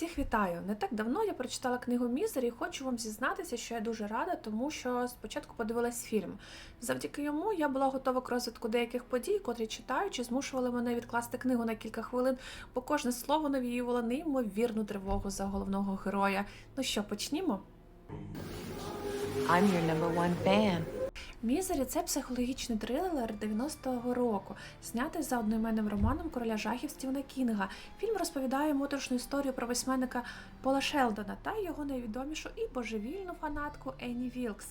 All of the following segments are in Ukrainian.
Всіх вітаю! Не так давно я прочитала книгу Мізер і хочу вам зізнатися, що я дуже рада, тому що спочатку подивилась фільм. Завдяки йому я була готова к розвитку деяких подій, котрі читаючи, змушували мене відкласти книгу на кілька хвилин, бо кожне слово навіювало неймовірну тривогу за головного героя. Ну що, почнімо? I'm your number one fan. Мізері це психологічний трилер 90-го року, знятий за одноіменним романом короля жахів Стівена Кінга. Фільм розповідає моторошну історію про письменника Пола Шелдона та його найвідомішу і божевільну фанатку Енні Вілкс.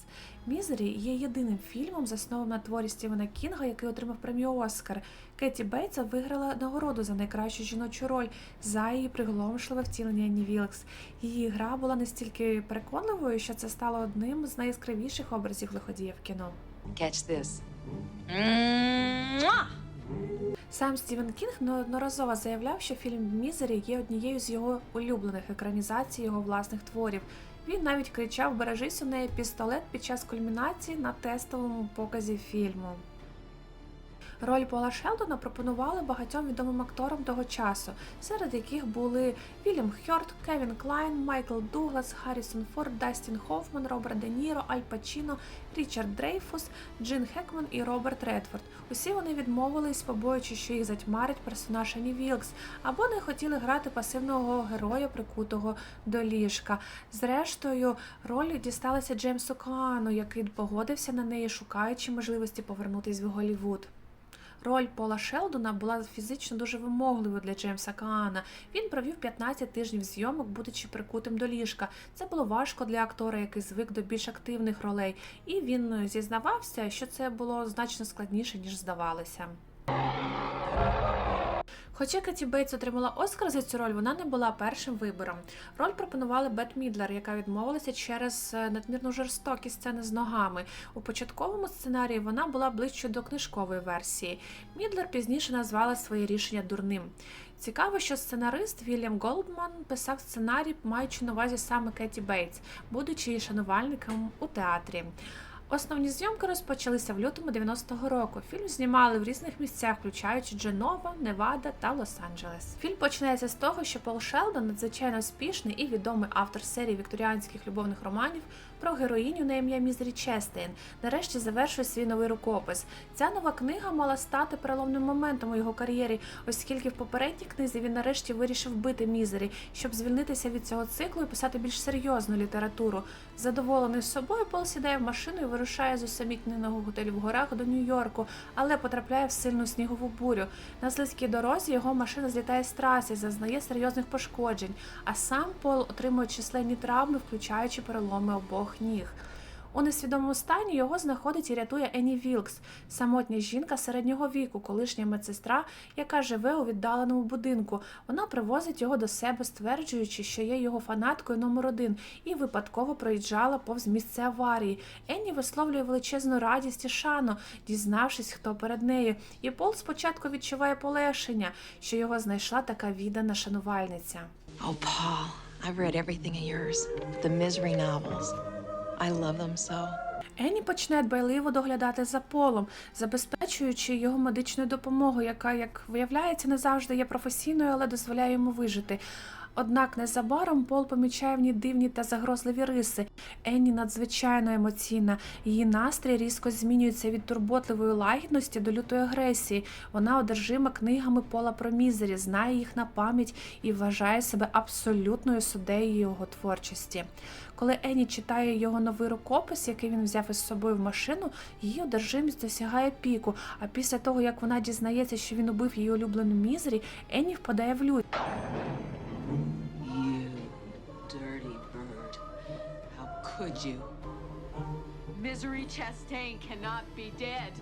Мізері є єдиним фільмом, заснованим на творі Стівена Кінга, який отримав премію Оскар. Кеті Бейтса виграла нагороду за найкращу жіночу роль за її приголомшливе втілення Енні Вілкс. Її гра була настільки переконливою, що це стало одним з найяскравіших образів лиходія в кіно. Catch this. Mwah! Сам Стівен Кінг неодноразово заявляв, що фільм Мізері є однією з його улюблених екранізацій його власних творів. Він навіть кричав Бережись у неї пістолет під час кульмінації на тестовому показі фільму. Роль Пола Шелдона пропонували багатьом відомим акторам того часу, серед яких були Вільям Хьорт, Кевін Клайн, Майкл Дуглас, Харрісон Форд, Дастін Хоффман, Роберт Де Ніро, Аль Пачіно, Річард Дрейфус, Джин Хекман і Роберт Редфорд. Усі вони відмовились, побоюючи, що їх затьмарить персонаж Ані Вілкс, або не хотіли грати пасивного героя, прикутого до ліжка. Зрештою, роль дісталася Джеймсу Каану, який погодився на неї, шукаючи можливості повернутись в Голлівуд. Роль Пола Шелдона була фізично дуже вимогливою для Джеймса Каана. Він провів 15 тижнів зйомок, будучи прикутим до ліжка. Це було важко для актора, який звик до більш активних ролей, і він зізнавався, що це було значно складніше ніж здавалося. Хоча Кеті Бейтс отримала Оскар за цю роль, вона не була першим вибором. Роль пропонували Бет Мідлер, яка відмовилася через е, надмірну жорстокість сцени з ногами. У початковому сценарії вона була ближче до книжкової версії. Мідлер пізніше назвала своє рішення дурним. Цікаво, що сценарист Вільям Голдман писав сценарій, маючи на увазі саме Кеті Бейтс, будучи її шанувальником у театрі. Основні зйомки розпочалися в лютому 90-го року. Фільм знімали в різних місцях, включаючи Дженова, Невада та Лос-Анджелес. Фільм починається з того, що Пол Шелдон, надзвичайно успішний і відомий автор серії вікторіанських любовних романів про героїню на ім'я Мізері Честейн, нарешті завершує свій новий рукопис. Ця нова книга мала стати переломним моментом у його кар'єрі, оскільки в попередній книзі він нарешті вирішив бити Мізері, щоб звільнитися від цього циклу і писати більш серйозну літературу. Задоволений собою, Пол сідає в машину і вирушає з усамітненого готелю в горах до Нью-Йорку, але потрапляє в сильну снігову бурю. На слизькій дорозі його машина злітає з траси, зазнає серйозних пошкоджень, а сам Пол отримує численні травми, включаючи переломи обох ніг. У несвідомому стані його знаходить і рятує Ені Вілкс, самотня жінка середнього віку, колишня медсестра, яка живе у віддаленому будинку. Вона привозить його до себе, стверджуючи, що є його фанаткою номер один, і випадково проїжджала повз місце аварії. Енні висловлює величезну радість і шану, дізнавшись, хто перед нею. І Пол спочатку відчуває полегшення, що його знайшла така віддана шанувальниця. Oh, Paul, I've read everything of yours. The misery novels. I love them so. Енні почне дбайливо доглядати за полом, забезпечуючи його медичною допомогою, яка, як виявляється, не завжди є професійною, але дозволяє йому вижити. Однак незабаром Пол помічає в ній дивні та загрозливі риси. Енні надзвичайно емоційна. Її настрій різко змінюється від турботливої лагідності до лютої агресії. Вона одержима книгами Пола про мізері, знає їх на пам'ять і вважає себе абсолютною суддею його творчості. Коли Енні читає його новий рукопис, який він взяв із собою в машину, її одержимість досягає піку. А після того, як вона дізнається, що він убив її улюблену мізері, Енні впадає в лють. Could you? Misery Chastain cannot be dead.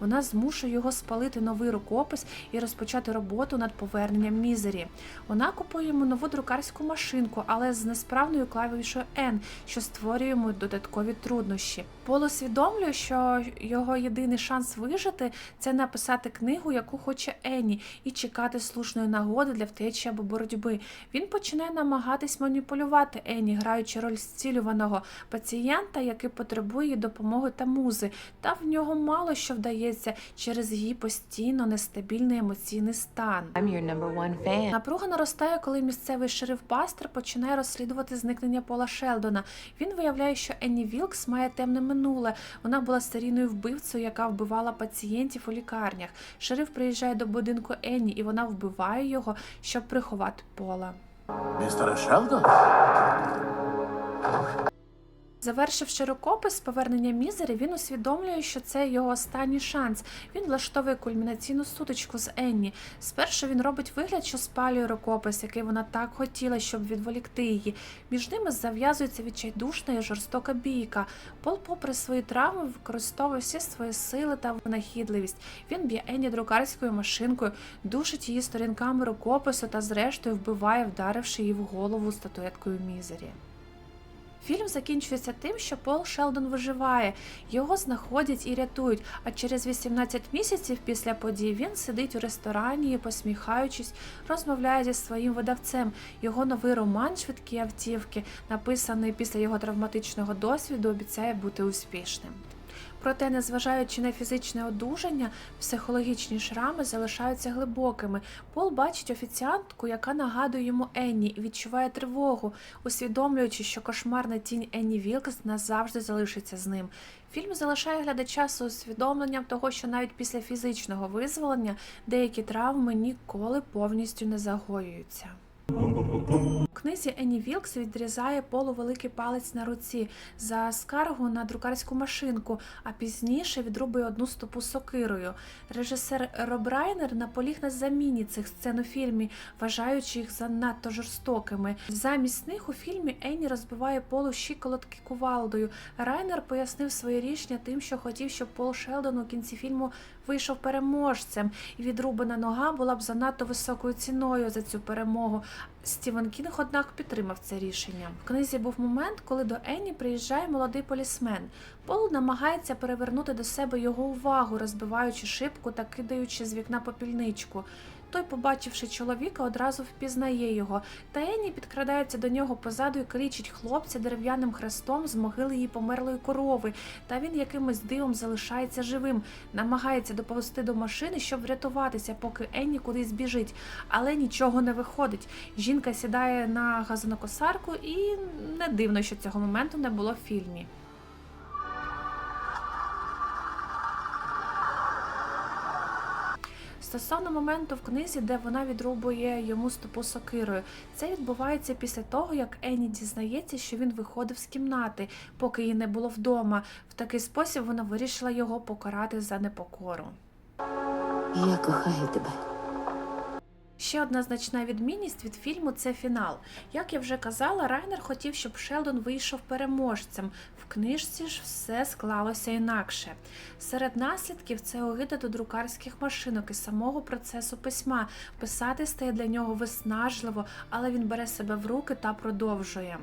Вона змушує його спалити новий рукопис і розпочати роботу над поверненням мізері. Вона купує йому нову друкарську машинку, але з несправною клавішою N, що створює йому додаткові труднощі. Пол усвідомлює, що його єдиний шанс вижити це написати книгу, яку хоче Енні, і чекати слушної нагоди для втечі або боротьби. Він починає намагатись маніпулювати Енні, граючи роль зцілюваного пацієнта, який потребує допомоги та музи. Та в нього мало що вдається стається через її постійно нестабільний емоційний стан. I'm your number one fan. Напруга наростає, коли місцевий шериф Бастер починає розслідувати зникнення Пола Шелдона. Він виявляє, що Енні Вілкс має темне минуле. Вона була серійною вбивцею, яка вбивала пацієнтів у лікарнях. Шериф приїжджає до будинку Енні, і вона вбиває його, щоб приховати Пола. Містере Шелдон? Завершивши рукопис повернення Мізері, він усвідомлює, що це його останній шанс. Він влаштовує кульмінаційну сутичку з Енні. Спершу він робить вигляд, що спалює рукопис, який вона так хотіла, щоб відволікти її. Між ними зав'язується відчайдушна і жорстока бійка. Пол, попри свої травми, використовує всі свої сили та винахідливість. Він б'є Енні друкарською машинкою, душить її сторінками рукопису та, зрештою, вбиває, вдаривши її в голову статуеткою Мізері. Фільм закінчується тим, що Пол Шелдон виживає, його знаходять і рятують. А через 18 місяців після подій він сидить у ресторані і, посміхаючись, розмовляє зі своїм видавцем. Його новий роман Швидкі автівки, написаний після його травматичного досвіду, обіцяє бути успішним. Проте, незважаючи на фізичне одужання, психологічні шрами залишаються глибокими. Пол бачить офіціантку, яка нагадує йому Енні, і відчуває тривогу, усвідомлюючи, що кошмарна тінь Енні Вілкс назавжди залишиться з ним. Фільм залишає глядача з усвідомленням того, що навіть після фізичного визволення деякі травми ніколи повністю не загоюються. У книзі Енні Вілкс відрізає полу великий палець на руці за скаргу на друкарську машинку, а пізніше відрубує одну стопу сокирою. Режисер Роб Райнер наполіг на заміні цих сцен у фільмі, вважаючи їх занадто жорстокими. Замість них у фільмі Енні розбиває полу щиколотки кувалдою. Райнер пояснив своє рішення тим, що хотів, щоб Пол Шелдон у кінці фільму вийшов переможцем, і відрубана нога була б занадто високою ціною за цю перемогу. Стівен Кінг, однак, підтримав це рішення. В книзі був момент, коли до Енні приїжджає молодий полісмен. Пол намагається перевернути до себе його увагу, розбиваючи шибку та кидаючи з вікна попільничку. Той, побачивши чоловіка, одразу впізнає його, та Енні підкрадається до нього позаду і кричить хлопця дерев'яним хрестом з могили її померлої корови, та він якимось дивом залишається живим, намагається доповзти до машини, щоб врятуватися, поки Енні кудись біжить, але нічого не виходить. Жінка сідає на газонокосарку, і не дивно, що цього моменту не було в фільмі. Стосовно моменту в книзі, де вона відрубує йому стопу сокирою, це відбувається після того, як Ені дізнається, що він виходив з кімнати, поки її не було вдома. В такий спосіб вона вирішила його покарати за непокору. Я кохаю тебе. Ще одна значна відмінність від фільму це фінал. Як я вже казала, Райнер хотів, щоб Шелдон вийшов переможцем. В книжці ж все склалося інакше. Серед наслідків це огида до друкарських машинок і самого процесу письма. Писати стає для нього виснажливо, але він бере себе в руки та продовжує.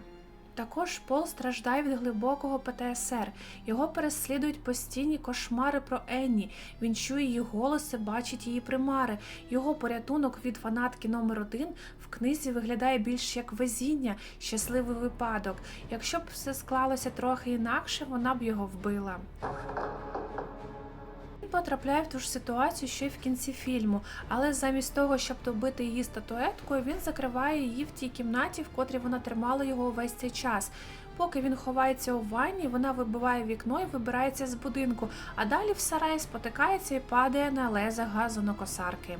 Також Пол страждає від глибокого ПТСР. Його переслідують постійні кошмари про Енні. Він чує її голоси, бачить її примари. Його порятунок від фанатки номер 1 в книзі виглядає більш як везіння, щасливий випадок. Якщо б все склалося трохи інакше, вона б його вбила. Потрапляє в ту ж ситуацію, що й в кінці фільму, але замість того, щоб добити її статуеткою, він закриває її в тій кімнаті, в котрій вона тримала його увесь цей час. Поки він ховається у ванні, вона вибиває вікно і вибирається з будинку, а далі в сарай спотикається і падає на леза газонокосарки.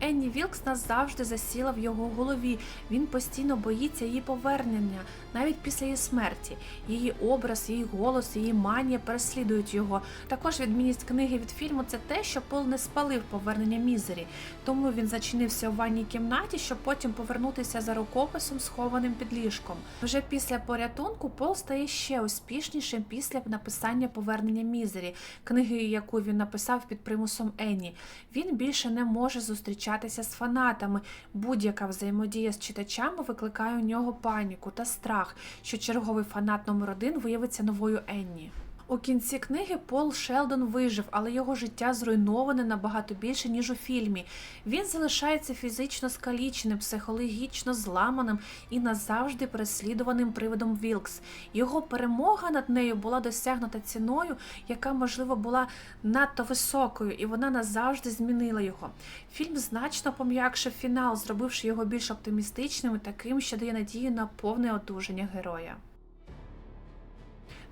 Енні Вілкс назавжди засіла в його голові. Він постійно боїться її повернення, навіть після її смерті. Її образ, її голос, її манія переслідують його. Також відмінність книги від фільму це те, що Пол не спалив повернення Мізері, тому він зачинився у ванній кімнаті, щоб потім повернутися за рукописом, схованим під ліжком. Вже після порятунку Пол стає ще успішнішим після написання повернення Мізері, книги, яку він написав під примусом Енні. Він більше не може зустрічатися з фанатами. Будь-яка взаємодія з читачами викликає у нього паніку та страх, що черговий фанат номер один виявиться новою Енні. У кінці книги Пол Шелдон вижив, але його життя зруйноване набагато більше, ніж у фільмі. Він залишається фізично скаліченим, психологічно зламаним і назавжди переслідуваним привидом Вілкс. Його перемога над нею була досягнута ціною, яка, можливо, була надто високою, і вона назавжди змінила його. Фільм значно пом'якшив фінал, зробивши його більш оптимістичним і таким, що дає надію на повне одужання героя.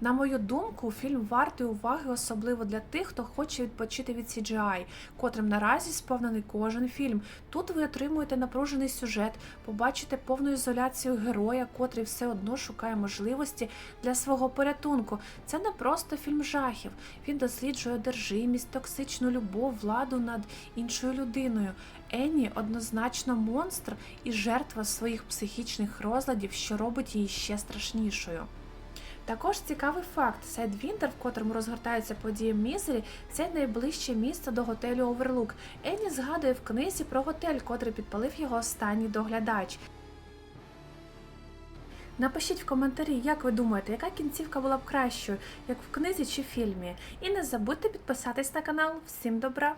На мою думку, фільм вартий уваги, особливо для тих, хто хоче відпочити від CGI, котрим наразі сповнений кожен фільм. Тут ви отримуєте напружений сюжет, побачите повну ізоляцію героя, котрий все одно шукає можливості для свого порятунку. Це не просто фільм жахів. Він досліджує одержимість, токсичну любов, владу над іншою людиною. Енні однозначно монстр і жертва своїх психічних розладів, що робить її ще страшнішою. Також цікавий факт: Сайдвінтер, в котрому розгортаються події Мізері, це найближче місце до готелю Оверлук. Енні згадує в книзі про готель, котрий підпалив його останній доглядач. Напишіть в коментарі, як ви думаєте, яка кінцівка була б кращою, як в книзі чи фільмі. І не забудьте підписатись на канал. Всім добра!